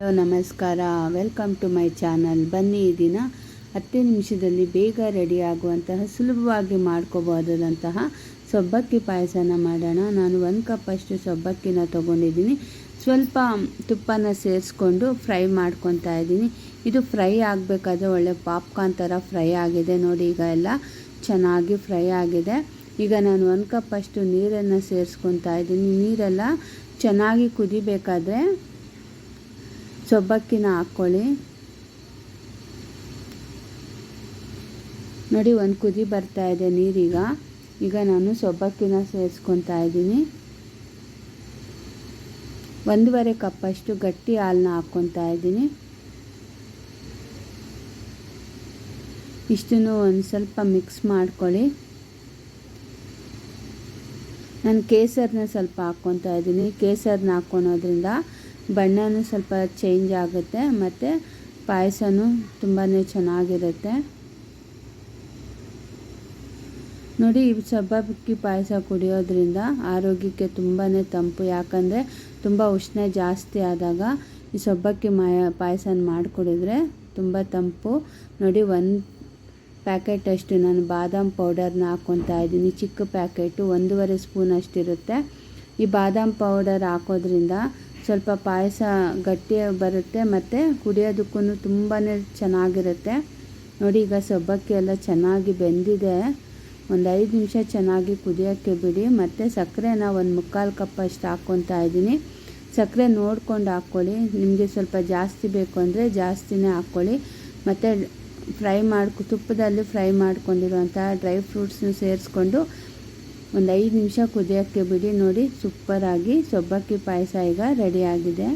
Hello, ನಮಸ್ಕಾರ. Welcome to my channel. ಬನ್ನಿ ಈ ದಿನ ಹತ್ತು ನಿಮಿಷದಲ್ಲಿ ಬೇಗ ರೆಡಿ ಆಗುವಂತಹ ಸುಲಭವಾಗಿ ಮಾಡ್ಕೋಬಹುದಾದಂತಹ ಸೊಬ್ಬಕ್ಕಿ ಪಾಯಸನ ಮಾಡೋಣ. ನಾನು ಒಂದು ಕಪ್ಪಷ್ಟು ಸೊಬ್ಬಕ್ಕಿನ ತೊಗೊಂಡಿದ್ದೀನಿ. ಸ್ವಲ್ಪ ತುಪ್ಪನ ಸೇರಿಸ್ಕೊಂಡು ಫ್ರೈ ಮಾಡ್ಕೊತಾ ಇದ್ದೀನಿ. ಇದು ಫ್ರೈ ಆಗಬೇಕಾದ್ರೆ ಒಳ್ಳೆ ಪಾಪ್ಕಾರ್ನ್ ಥರ ಫ್ರೈ ಆಗಿದೆ. ನೋಡಿ, ಈಗ ಎಲ್ಲ ಚೆನ್ನಾಗಿ ಫ್ರೈ ಆಗಿದೆ. ಈಗ ನಾನು ಒಂದು ಕಪ್ಪಷ್ಟು ನೀರನ್ನು ಸೇರಿಸ್ಕೊತಾ ಇದ್ದೀನಿ. ನೀರೆಲ್ಲ ಚೆನ್ನಾಗಿ ಕುದಿಬೇಕಾದ್ರೆ ಸೊಬ್ಬಕ್ಕಿನ ಹಾಕ್ಕೊಳ್ಳಿ. ನೋಡಿ, ಒಂದು ಕುದಿ ಬರ್ತಾ ಇದೆ ನೀರೀಗ. ಈಗ ನಾನು ಸೊಬ್ಬಕ್ಕಿನ ಸೇರಿಸ್ಕೊತಾ ಇದ್ದೀನಿ. ಒಂದೂವರೆ ಕಪ್ಪಷ್ಟು ಗಟ್ಟಿ ಹಾಲನ್ನ ಹಾಕ್ಕೊತಾ ಇದ್ದೀನಿ. ಇಷ್ಟನ್ನು ಒಂದು ಸ್ವಲ್ಪ ಮಿಕ್ಸ್ ಮಾಡ್ಕೊಳ್ಳಿ. ನಾನು ಕೇಸರನ್ನ ಸ್ವಲ್ಪ ಹಾಕ್ಕೊತಾ ಇದ್ದೀನಿ. ಕೇಸರನ್ನ ಹಾಕ್ಕೊಳೋದ್ರಿಂದ ಬಣ್ಣನೂ ಸ್ವಲ್ಪ ಚೇಂಜ್ ಆಗುತ್ತೆ, ಮತ್ತು ಪಾಯಸನೂ ತುಂಬಾ ಚೆನ್ನಾಗಿರುತ್ತೆ. ನೋಡಿ, ಈ ಸಬ್ಬಕ್ಕಿ ಪಾಯಸ ಕುಡಿಯೋದ್ರಿಂದ ಆರೋಗ್ಯಕ್ಕೆ ತುಂಬಾ ತಂಪು, ಯಾಕಂದರೆ ತುಂಬ ಉಷ್ಣ ಜಾಸ್ತಿ ಆದಾಗ ಈ ಸಬ್ಬಕ್ಕಿ ಮಾಯ, ಪಾಯಸನ ಮಾಡಿಕೊಡಿದ್ರೆ ತುಂಬ ತಂಪು. ನೋಡಿ, ಒಂದು ಪ್ಯಾಕೆಟ್ ಅಷ್ಟು ನಾನು ಬಾದಾಮ್ ಪೌಡರ್ನ ಹಾಕ್ಕೊತಾ ಇದ್ದೀನಿ, ಚಿಕ್ಕ ಪ್ಯಾಕೆಟು, ಒಂದೂವರೆ ಸ್ಪೂನ್ ಅಷ್ಟಿರುತ್ತೆ. ಈ ಬಾದಾಮ್ ಪೌಡರ್ ಹಾಕೋದ್ರಿಂದ ಸ್ವಲ್ಪ ಪಾಯಸ ಗಟ್ಟಿ ಬರುತ್ತೆ ಮತ್ತು ಕುಡಿಯೋದಕ್ಕೂ ತುಂಬಾ ಚೆನ್ನಾಗಿರುತ್ತೆ. ನೋಡಿ ಈಗ ಸಬ್ಬಕ್ಕಿ ಎಲ್ಲ ಚೆನ್ನಾಗಿ ಬೆಂದಿದೆ. ಒಂದು ಐದು ನಿಮಿಷ ಚೆನ್ನಾಗಿ ಕುದಿಯೋಕ್ಕೆ ಬಿಡಿ. ಮತ್ತು ಸಕ್ಕರೆನ ಒಂದು ಮುಕ್ಕಾಲು ಕಪ್ ಅಷ್ಟು ಹಾಕ್ಕೊತಾ ಇದ್ದೀನಿ. ಸಕ್ಕರೆ ನೋಡ್ಕೊಂಡು ಹಾಕ್ಕೊಳ್ಳಿ. ನಿಮಗೆ ಸ್ವಲ್ಪ ಜಾಸ್ತಿ ಬೇಕು ಅಂದರೆ ಜಾಸ್ತಿನೇ ಹಾಕ್ಕೊಳ್ಳಿ. ಮತ್ತು ಫ್ರೈ ಮಾಡ್ಕೊ ತುಪ್ಪದಲ್ಲಿ ಫ್ರೈ ಮಾಡ್ಕೊಂಡಿರುವಂಥ ಡ್ರೈ ಫ್ರೂಟ್ಸ್ನ ಸೇರಿಸ್ಕೊಂಡು ಒಂದು ಐದು ನಿಮಿಷ ಕುದಿಯೋಕ್ಕೆ ಬಿಡಿ ನೋಡಿ ಸೂಪರಾಗಿ ಸೊಬ್ಬಕ್ಕಿ ಪಾಯಸ ಈಗ ರೆಡಿಯಾಗಿದೆ